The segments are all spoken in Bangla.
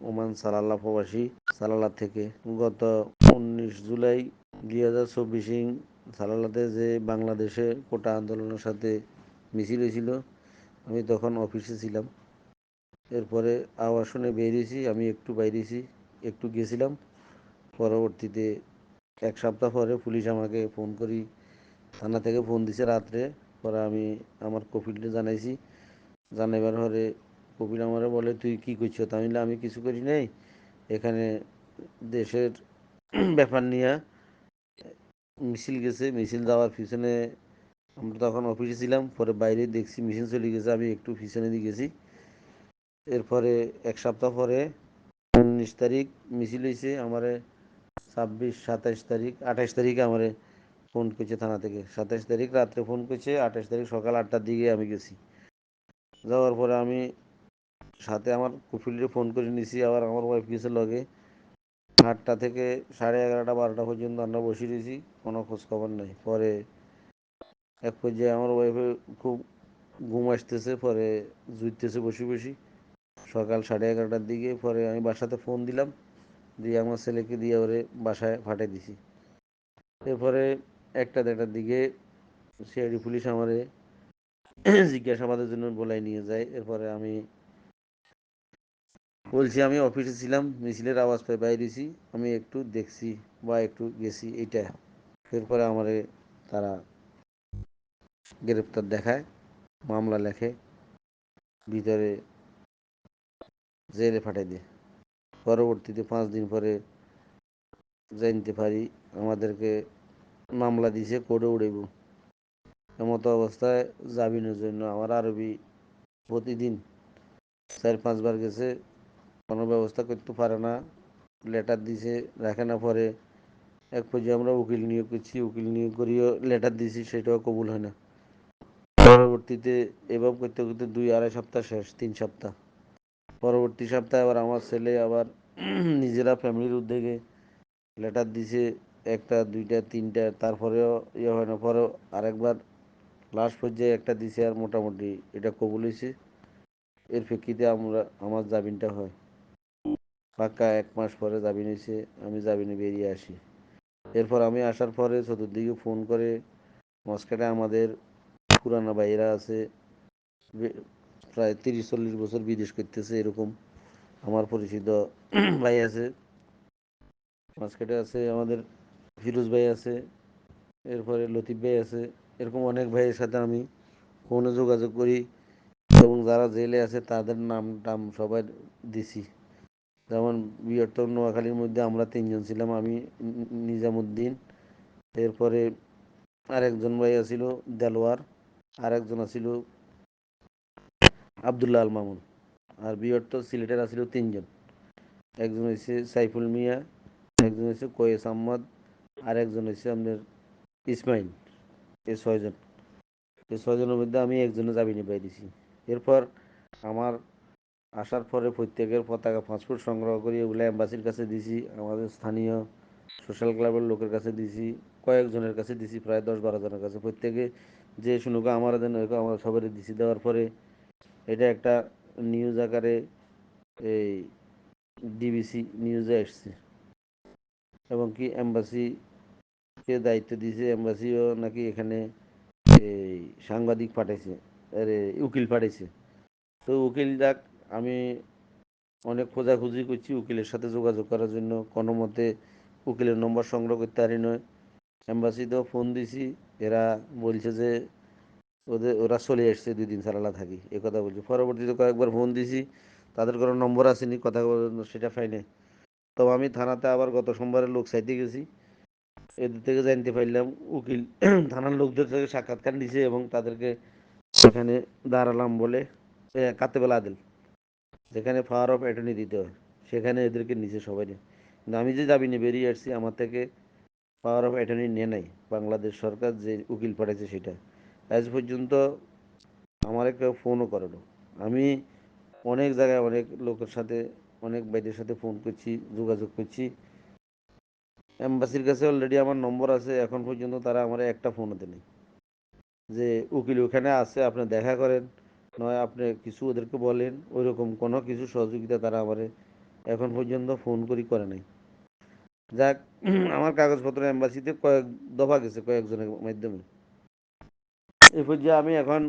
ওমান সালাল্লা প্রবাসী সালাল্লা থেকে গত উনিশ জুলাই দুই হাজার চব্বিশে সালালাতে যে বাংলাদেশে কোটা আন্দোলনের সাথে মিছিল হয়েছিল, আমি তখন অফিসে ছিলাম। এরপরে আওয়াজ শুনে বেরিয়েছি আমি একটু বাইরেছি একটু গেছিলাম। পরবর্তীতে এক সপ্তাহ পরে পুলিশ আমাকে ফোন করি, থানা থেকে ফোন দিছে রাত্রে। পরে আমি আমার কপিলটা জানাইছি। জানাইবার পরে কপিল আমারে বলে, তুই কি করছ তা আমি আমি কিছু করি নাই। এখানে দেশের ব্যাপার নিয়ে মিছিল গেছে। মিছিল যাওয়ার পিছনে আমরা তখন অফিসে ছিলাম। পরে বাইরে দেখছি মিছিল চলে গেছে। আমি একটু পিছনে দিয়ে গেছি। এরপরে এক সপ্তাহ পরে উনিশ তারিখ মিছিল হয়েছে। আমার ছাব্বিশ, সাতাইশ তারিখ, আঠাইশ তারিখে আমারে ফোন করছে থানা থেকে। সাতাইশ তারিখ রাত্রে ফোন করছে। আঠাইশ তারিখ সকাল আটটার দিকে আমি গেছি। যাওয়ার পরে আমি সাথে আমার কফিলরে ফোন করে নিছি, আবার আমার ওয়াইফ গেছে লগে আটটা থেকে সাড়ে এগারোটা, বারোটা পর্যন্ত আমরা বসে রয়েছি কোনো খোঁজ খবর নেই। পরে এক পর্যায়ে আমার ওয়াইফে খুব ঘুম আসতেছে, পরে জুইতেছে বসে বসি। সকাল সাড়ে এগারোটার দিকে, পরে আমি বাসাতে ফোন দিলাম, দিয়ে আমার ছেলেকে দিয়ে ওরে বাসায় ফাটাই দিছি। এরপরে একটা দেড়টার দিকে সিআইডি পুলিশ আমারে জিজ্ঞাসাবাদের জন্য বলাই নিয়ে যায়। এরপরে আমি বলছি, আমি অফিসে ছিলাম, মিছিলের আওয়াজ পেয়ে বাইরেছি আমি একটু দেখছি বা একটু গেছি, এইটা। এরপরে আমারে তারা গ্রেপ্তার দেখায়, মামলা লেখে, ভিতরে জেলে পাঠাই দেয়। পরবর্তীতে পাঁচ দিন পরে জানতে পারি, আমাদেরকে মামলা দিছে কোর্টে উড়াইব। এমতো অবস্থায় জামিনের জন্য আমার আরবি প্রতিদিন চার পাঁচবার গেছে কোনো ব্যবস্থা করতে পারে না। লেটার দিছে, রাখে না পরে। এক পর্যায়ে আমরা উকিল নিয়োগ করছি, উকিল নিয়োগ করিও লেটার দিছি, সেটাও কবুল হয় না। পরবর্তীতে এভাবে করতে করতে দুই আড়াই সপ্তাহ শেষ, তিন সপ্তাহ। পরবর্তী সপ্তাহে আবার আমার ছেলে আবার নিজেরা ফ্যামিলির উদ্যোগে লেটার দিছে, একটা, দুইটা, তিনটা, তারপরেও ইয়ে হয় না, পরেও আরেকবার লাস্ট পর্যায়ে একটা দিছে আর মোটামুটি এটা কবুল হয়েছে। এর প্রেক্ষিতে আমরা, আমার জামিনটা হয়। পাক্কা এক মাস পরে জামিন হয়েছে আমি জামিনে বেরিয়ে আসি। এরপর আমি আসার পরে চতুর্দিকে ফোন করে, মস্কেটে আমাদের পুরানো ভাইয়েরা আছে প্রায় তিরিশ চল্লিশ বছর বিদেশ করতেছে এরকম। আমার পরিচিত ভাই আছে, মাস্কেটে আছে, আমাদের ফিরোজ ভাই আছে, এরপরে লতিফ ভাই আছে, এরকম অনেক ভাইয়ের সাথে আমি ফোনে যোগাযোগ করি এবং যারা জেলে আছে তাদের নাম টাম সবাই দিছি। যেমন বৃহত্তর নোয়াখালীর মধ্যে আমরা তিনজন ছিলাম, আমি নিজামুদ্দিন, এরপরে আরেকজন ভাই আছিল দেলোয়ার আরেকজন আছিল আবদুল্লাহ আল মামুন, আর বৃহত্তর সিলেটের আছিল তিনজন। একজন হয়েছে সাইফুল মিয়া, একজন হয়েছে কয়েস আহমদ আর একজন হয়েছে আপনার ইসমাইল এই ছয়জন। এই ছয়জনের মধ্যে আমি একজনে জামিনে পাই দিছি এরপর আমার আসার পরে প্রত্যেকের পতাকা পাসপোর্ট সংগ্রহ করি ওগুলো অ্যাম্বাসির কাছে দিছি, আমাদের স্থানীয় সোশ্যাল ক্লাবের লোকের কাছে দিছি, কয়েকজনের কাছে দিছি, প্রায় দশ বারো জনের কাছে। প্রত্যেকে যে শুনুক আমার দেন আমরা সবারই দিছি। দেওয়ার পরে এটা একটা নিউজ আকারে এই ডিবিসি নিউজে আসছে। এবং কি এম্বাসিকে দায়িত্ব দিয়েছে এম্বাসিও নাকি এখানে এই সাংবাদিক পাঠাইছে, আরে উকিল পাঠাইছে। তো উকিল যাক আমি অনেক খোঁজাখুঁজি করছি উকিলের সাথে যোগাযোগ করার জন্য। কোনো মতে উকিলের নম্বর সংগ্রহ করতে পারি নয়। এম্বাসিতেও ফোন দিছি। এরা বলছে যে ওদের, ওরা চলে আসছে দুই দিন সারালা থাকি। এ কথা বলছে। পরবর্তীতে কয়েকবার ফোন দিছি। তাদের কোনো নম্বর আসেনি, কথা সেটা ফাইনে তো আমি থানাতে আবার গত সোমবারে লোক চাইতে গেছি। এদের থেকে জানতে পারলাম, উকিল থানার লোকদের থেকে সাক্ষাৎকার নিছে এবং তাদেরকে সেখানে দাঁড়ালাম বলে কাতেবেল আদেল। যেখানে পাওয়ার অফ অ্যাটর্নি দিতে হয়, সেখানে এদেরকে নিচে সবাই কিন্তু আমি যে জামিনে বেরিয়ে আসছি, আমার থেকে পাওয়ার অফ অ্যাটর্নি নিয়ে নাই। বাংলাদেশ সরকার যে উকিল পাঠাইছে সেটা। আজ পর্যন্ত আমার কেউ ফোনও করে না। আমি অনেক জায়গায় অনেক লোকের সাথে, অনেক ভাইদের সাথে ফোন করছি, যোগাযোগ করছি। এম্বাসির কাছে অলরেডি আমার নম্বর আছে, এখন পর্যন্ত তারা আমার একটা ফোনও দেয়নি। যে উকিল ওখানে আছে, আপনি দেখা করেন। নয়, আপনি কিছু ওদেরকে বলেন, ওইরকম কোনো কিছু সহযোগিতা তারা আমারে এখন পর্যন্ত ফোন করি করে নাই। যাক, আমার কাগজপত্র এম্বাসিতে কয়েক দফা গেছে, কয়েকজনের মাধ্যমে। এই পর্যায়ে আমি এখন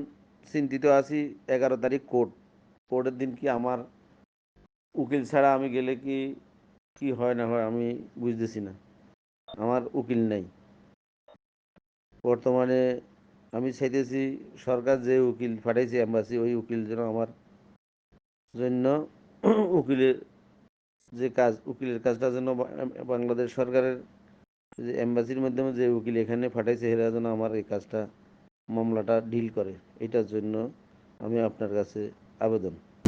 চিন্তিত আছি, এগারো তারিখ কোর্ট কোর্টের দিন কি আমার উকিল ছাড়া আমি গেলে কি কি হয় না হয় আমি বুঝতেছি না। আমার উকিল নাই। বর্তমানে আমি চাইতেছি সরকার যে উকিল পাঠাইছে অ্যাম্বাসি ওই উকিল যেন আমার জন্য উকিলের যে কাজ, উকিলের কাজটা যেন বাংলাদেশ সরকারের যে অ্যাম্বাসির মাধ্যমে যে উকিল এখানে পাঠাইছে এরা যেন আমার এই কাজটা, মামলাটা ডিল করে। এটার জন্য আমি আপনার কাছে আবেদন।